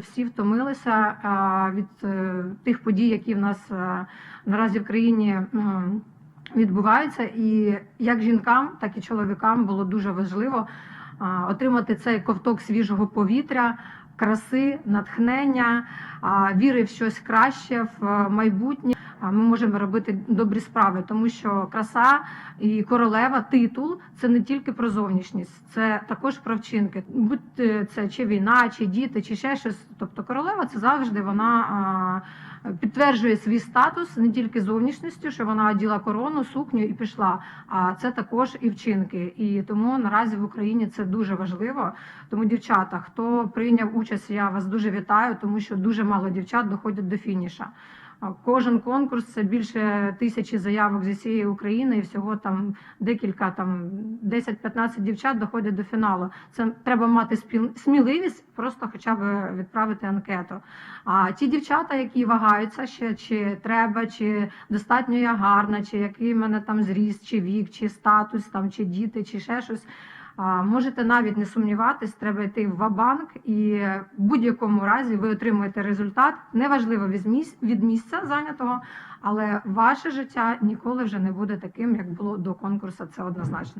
Всі втомилися від е, тих подій, які в нас е, наразі в країні відбуваються. І як жінкам, так і чоловікам було дуже важливо отримати цей ковток свіжого повітря, краси, натхнення, віри в щось краще, в е, майбутнє. Ми можемо робити добрі справи, тому що краса і королева, титул це не тільки про зовнішність, це також про вчинки. Будь е, це чи війна, чи діти, чи ще щось. Тобто королева це завжди вона підтверджує свій статус не тільки зовнішністю, що вона оділа корону, сукню і пішла. А це також і вчинки. І тому наразі в Україні це дуже важливо. Тому, дівчата, хто прийняв участь, я вас дуже вітаю, тому що дуже мало дівчат доходять до фініша. Кожен конкурс це більше тисячі заявок зі всієї України, і всього там декілька там 10-15 дівчат доходять до фіналу. Це треба мати сміливість, просто хоча б відправити анкету. А ті дівчата, які вагаються ще, чи треба, чи достатньо я гарна, чи який в мене там зріст, чи вік, чи статус, там, чи діти, чи ще щось. Можете навіть не сумніватись, треба йти в вабанк, і в будь-якому разі ви отримуєте результат. Неважливо від місця зайнятого, але ваше життя ніколи вже не буде таким, як було до конкурсу. Це однозначно.